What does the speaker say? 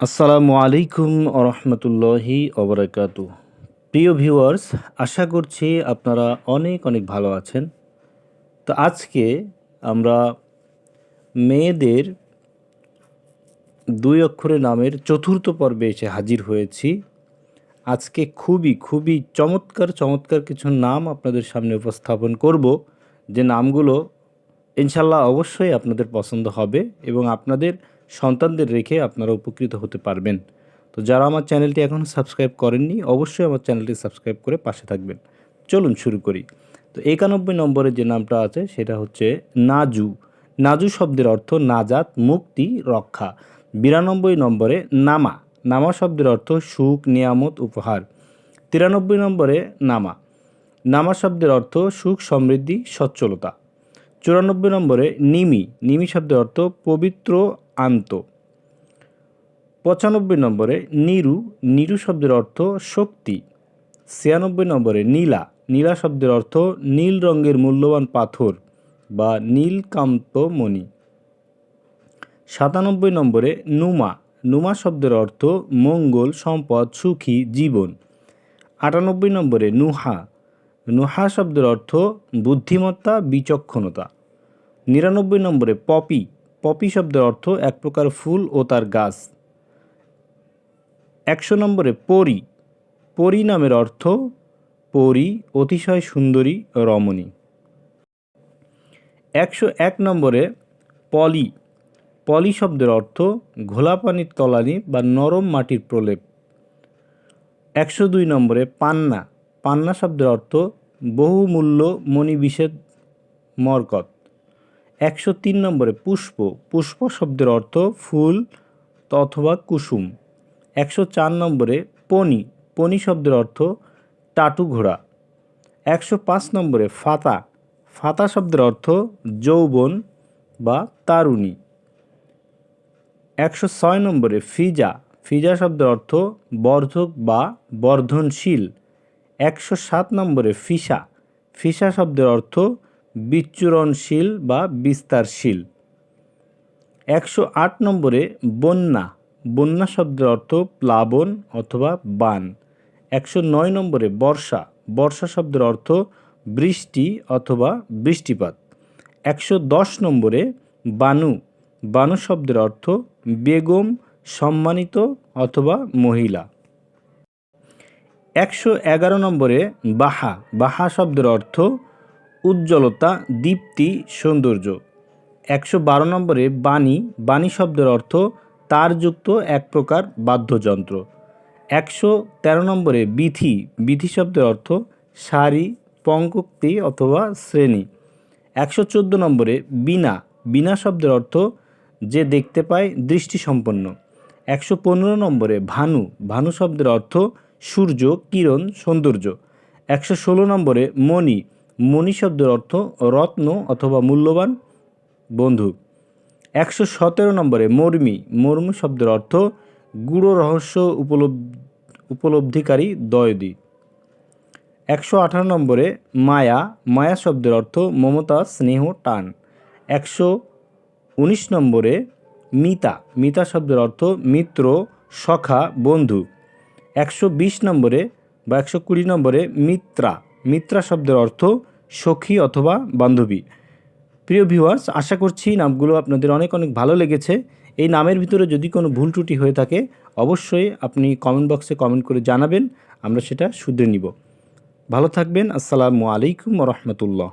আসসালামু আলাইকুম আরহামতুল্লাহি ওবরাকাতু। প্রিয় ভিউয়ার্স, আশা করছি আপনারা অনেক অনেক ভালো আছেন। তো আজকে আমরা মেয়েদের দুই অক্ষরের নামের চতুর্থ পর্বে এসে হাজির হয়েছি। আজকে খুবই খুবই চমৎকার চমৎকার কিছু নাম আপনাদের সামনে উপস্থাপন করব। যে নামগুলো ইনশাল্লাহ অবশ্যই আপনাদের পছন্দ হবে এবং আপনাদের সন্তানদের রেখে আপনারা উপকৃত হতে পারবেন। তো যারা আমার চ্যানেলটি এখনও সাবস্ক্রাইব করেননি, অবশ্যই আমার চ্যানেলটি সাবস্ক্রাইব করে পাশে থাকবেন। চলুন শুরু করি। তো একানব্বই নম্বরের যে নামটা আছে, সেটা হচ্ছে নাজু। নাজু শব্দের অর্থ নাজাত, মুক্তি, রক্ষা। বিরানব্বই নম্বরে নামা। নামা শব্দের অর্থ সুখ, নিয়ামত, উপহার। তিরানব্বই নম্বরে নামা। নামা শব্দের অর্থ সুখ, সমৃদ্ধি, সচ্ছলতা। চুরানব্বই নম্বরে নিমি। নিমি শব্দের অর্থ পবিত্র আন্ত। পঁচানব্বই নম্বরে নিরু নিরু শব্দের অর্থ শক্তি। ছিয়ানব্বই নম্বরে নীলা নীলা শব্দের অর্থ নীল রঙের মূল্যবান পাথর বা নীলকান্ত মণি সাতানব্বই নম্বরে নুমা নুমা শব্দের অর্থ মঙ্গল, সম্পদ, সুখী, জীবন। আটানব্বই নম্বরে নুহা নুহা শব্দের অর্থ বুদ্ধিমত্তা, বিচক্ষণতা। নিরানব্বই নম্বরে পপি পপি শব্দের অর্থ এক প্রকার ফুল ও তার গাছ। একশো নম্বরে পরি। পরি নামের অর্থ পরি, অতিশয় সুন্দরী, রমণী। একশো এক নম্বরে পলি। পলি শব্দের অর্থ ঘোলা পানির তলানি বা নরম মাটির প্রলেপ। একশো দুই নম্বরে পান্না। পান্না শব্দের অর্থ বহুমূল্য মণিবিষেদ মরকত। একশো তিন নম্বরে পুষ্প। পুষ্প শব্দের অর্থ ফুল অথবা কুসুম। একশো চার নম্বরে পনি। পনি শব্দের অর্থ টাটু ঘোড়া। একশো পাঁচ নম্বরে ফাতা। ফাতা শব্দের অর্থ যৌবন বা তারুণী। একশো ছয় নম্বরে ফিজা। ফিজা শব্দের অর্থ বর্ধক বা বর্ধনশীল। একশো সাত নম্বরে ফিসা। ফিসা শব্দের অর্থ বিচ্ছুরণশীল বা বিস্তারশীল। একশো আট নম্বরে বন্যা। বন্যা শব্দের অর্থ প্লাবন অথবা বান। একশো নয় নম্বরে বর্ষা। বর্ষা শব্দের অর্থ বৃষ্টি অথবা বৃষ্টিপাত। একশো দশ নম্বরে বানু। বানু শব্দের অর্থ বেগম, সম্মানিত অথবা মহিলা। একশো এগারো নম্বরে বাহা। বাহা শব্দের অর্থ উজ্জ্বলতা, দীপ্তি, সৌন্দর্য। একশো বারো নম্বরে বাণী বাণী শব্দের অর্থ তারযুক্ত এক প্রকার বাদ্যযন্ত্র। একশো তেরো নম্বরে বিথি বিথি শব্দের অর্থ সারি পঙ্কক্তি অথবা শ্রেণি। একশো চোদ্দ নম্বরে বিনা বিনা শব্দের অর্থ যে দেখতে পায় দৃষ্টিসম্পন্ন। একশো পনেরো নম্বরে ভানু ভানু শব্দের অর্থ সূর্য, কিরণ, সৌন্দর্য। একশো ষোলো নম্বরে মণি মণি শব্দের অর্থ রত্ন অথবা মূল্যবান বন্ধু। একশো সতেরো নম্বরে মর্মি। মর্মু শব্দের অর্থ গুড়ো রহস্য উপলব্ধ, উপলব্ধিকারী দয়দি। একশো আঠারো নম্বরে মায়া। মায়া শব্দের অর্থ মমতা, স্নেহ, টান। একশো উনিশ নম্বরে মিতা। মিতা শব্দের অর্থ মিত্র, সখা, বন্ধু। একশো বিশ নম্বরে বা একশো কুড়ি নম্বরে মিত্রা। মিত্রা শব্দের অর্থ সখী অথবা বান্ধবী। প্রিয় ভিউয়ার্স আশা করছি নামগুলো আপনাদের অনেক অনেক ভালো লেগেছে। এই নামের ভিতরে যদি কোনো ভুল ত্রুটি হয়ে থাকে, অবশ্যই আপনি কমেন্ট বক্সে কমেন্ট করে জানাবেন, আমরা সেটা শুধরে নিব। ভালো থাকবেন, আসসালামু আলাইকুম রহমতুল্লাহ।